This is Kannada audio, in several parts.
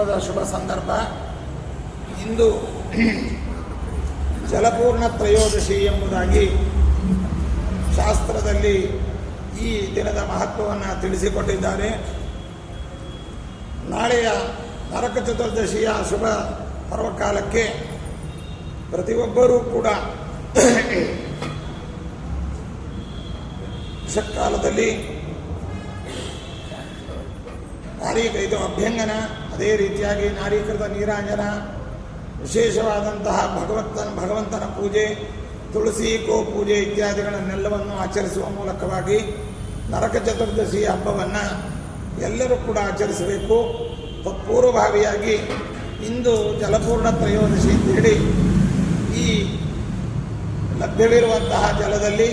ಹಬ್ಬದ ಶುಭ ಸಂದರ್ಭ. ಇಂದು ಜಲಪೂರ್ಣ ತ್ರಯೋದಶಿ ಎಂಬುದಾಗಿ ಶಾಸ್ತ್ರದಲ್ಲಿ ಈ ದಿನದ ಮಹತ್ವವನ್ನು ತಿಳಿಸಿಕೊಟ್ಟಿದ್ದಾರೆ. ನಾಳೆಯ ನರಕ ಚತುರ್ದಶಿಯ ಶುಭ ಪರ್ವಕಾಲಕ್ಕೆ ಪ್ರತಿಯೊಬ್ಬರೂ ಕೂಡ ಕಾಲದಲ್ಲಿ ಕಾರ್ಯ ಇದು ಅಭ್ಯಂಗನ ಅದೇ ರೀತಿಯಾಗಿ ನಾರೀಕೃತ ನೀರಾಂಜನ, ವಿಶೇಷವಾದಂತಹ ಭಗವಂತನ ಭಗವಂತನ ಪೂಜೆ, ತುಳಸಿ ಕೋ ಪೂಜೆ ಇತ್ಯಾದಿಗಳನ್ನೆಲ್ಲವನ್ನು ಆಚರಿಸುವ ಮೂಲಕವಾಗಿ ನರಕ ಚತುರ್ದಶಿ ಹಬ್ಬವನ್ನು ಎಲ್ಲರೂ ಕೂಡ ಆಚರಿಸಬೇಕು. ಪೂರ್ವಭಾವಿಯಾಗಿ ಇಂದು ಜಲಪೂರ್ಣ ತ್ರಯೋದಶಿ ಅಂತೇಳಿ ಈ ಲಭ್ಯವಿರುವಂತಹ ಜಲದಲ್ಲಿ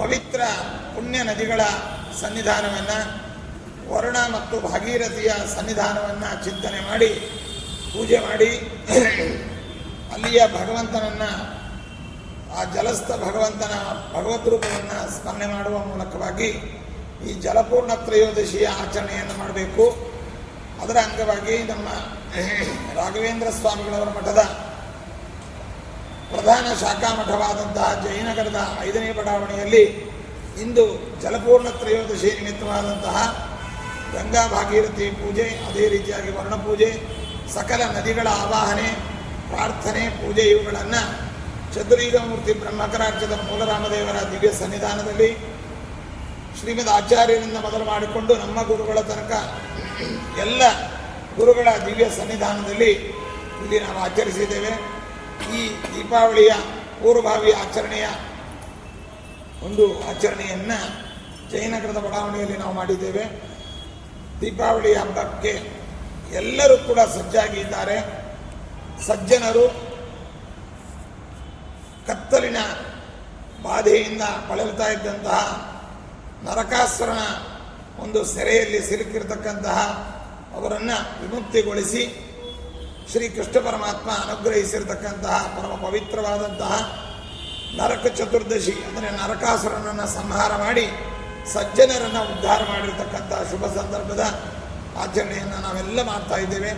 ಪವಿತ್ರ ಪುಣ್ಯ ನದಿಗಳ ಸನ್ನಿಧಾನವನ್ನು ವರುಣ ಮತ್ತು ಭಾಗೀರಥಿಯ ಸನ್ನಿಧಾನವನ್ನು ಚಿಂತನೆ ಮಾಡಿ, ಪೂಜೆ ಮಾಡಿ, ಅಲ್ಲಿಯ ಭಗವಂತನನ್ನು, ಆ ಜಲಸ್ಥ ಭಗವಂತನ ಭಗವದ್ ರೂಪವನ್ನು ಸ್ಮರಣೆ ಮಾಡುವ ಮೂಲಕವಾಗಿ ಈ ಜಲಪೂರ್ಣ ತ್ರಯೋದಶಿಯ ಆಚರಣೆಯನ್ನು ಮಾಡಬೇಕು. ಅದರ ಅಂಗವಾಗಿ ನಮ್ಮ ರಾಘವೇಂದ್ರ ಸ್ವಾಮಿಗಳವರ ಮಠದ ಪ್ರಧಾನ ಶಾಖಾ ಮಠವಾದಂತಹ ಜಯನಗರದ ಐದನೇ ಬಡಾವಣೆಯಲ್ಲಿ ಇಂದು ಜಲಪೂರ್ಣ ತ್ರಯೋದಶಿ ನಿಮಿತ್ತವಾದಂತಹ ಗಂಗಾ ಭಾಗೀರಥಿ ಪೂಜೆ, ಅದೇ ರೀತಿಯಾಗಿ ವರ್ಣ ಪೂಜೆ, ಸಕಲ ನದಿಗಳ ಆವಾಹನೆ, ಪ್ರಾರ್ಥನೆ, ಪೂಜೆ ಇವುಗಳನ್ನು ಚತುರೀಗಮೂರ್ತಿ ಬ್ರಹ್ಮಕರಾಜ್ಯದ ಮೂಲರಾಮದೇವರ ದಿವ್ಯ ಸನ್ನಿಧಾನದಲ್ಲಿ ಶ್ರೀಮದ್ ಆಚಾರ್ಯರಿಂದ ಮೊದಲು ಮಾಡಿಕೊಂಡು ನಮ್ಮ ಗುರುಗಳ ತನಕ ಎಲ್ಲ ಗುರುಗಳ ದಿವ್ಯ ಸನ್ನಿಧಾನದಲ್ಲಿ ಇಲ್ಲಿ ನಾವು ಆಚರಿಸಿದ್ದೇವೆ. ಈ ದೀಪಾವಳಿಯ ಪೂರ್ವಭಾವಿ ಆಚರಣೆಯ ಒಂದು ಆಚರಣೆಯನ್ನು ಜಯನಗರದ ಬಡಾವಣೆಯಲ್ಲಿ ನಾವು ಮಾಡಿದ್ದೇವೆ. ದೀಪಾವಳಿ ಹಬ್ಬಕ್ಕೆ ಎಲ್ಲರೂ ಕೂಡ ಸಜ್ಜಾಗಿ ಇದ್ದಾರೆ ಸಜ್ಜನರು ಕತ್ತಲಿನ ಬಾಧೆಯಿಂದ ಬಳಲ್ತಾ ಇದ್ದಂತಹ ನರಕಾಸುರನ ಒಂದು ಸೆರೆಯಲ್ಲಿ ಸಿಲುಕಿರತಕ್ಕಂತಹ ಅವರನ್ನು ವಿಮುಕ್ತಿಗೊಳಿಸಿ ಶ್ರೀ ಕೃಷ್ಣ ಪರಮಾತ್ಮ ಅನುಗ್ರಹಿಸಿರ್ತಕ್ಕಂತಹ ಪರಮ ಪವಿತ್ರವಾದಂತಹ ನರಕ ಚತುರ್ದಶಿ, ಅಂದರೆ ನರಕಾಸುರನನ್ನು ಸಂಹಾರ ಮಾಡಿ ಸಜ್ಜನರನ್ನು ಉದ್ಧಾರ ಮಾಡಿರ್ತಕ್ಕಂಥ ಶುಭ ಸಂದರ್ಭದ ಆಚರಣೆಯನ್ನು ನಾವೆಲ್ಲ ಮಾಡ್ತಾ ಇದ್ದೇವೆ.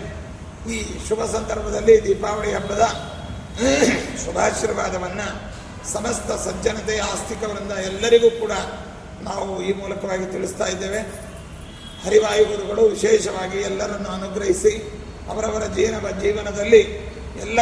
ಈ ಶುಭ ಸಂದರ್ಭದಲ್ಲಿ ದೀಪಾವಳಿ ಹಬ್ಬದ ಶುಭಾಶೀರ್ವಾದವನ್ನು ಸಮಸ್ತ ಸಜ್ಜನತೆಯ ಆಸ್ತಿಕವರಿಂದ ಎಲ್ಲರಿಗೂ ಕೂಡ ನಾವು ಈ ಮೂಲಕವಾಗಿ ತಿಳಿಸ್ತಾ ಇದ್ದೇವೆ. ಹರಿವಾಯು ಗುರುಗಳು ವಿಶೇಷವಾಗಿ ಎಲ್ಲರನ್ನು ಅನುಗ್ರಹಿಸಿ ಅವರವರ ಜೀವನ ಜೀವನದಲ್ಲಿ ಎಲ್ಲ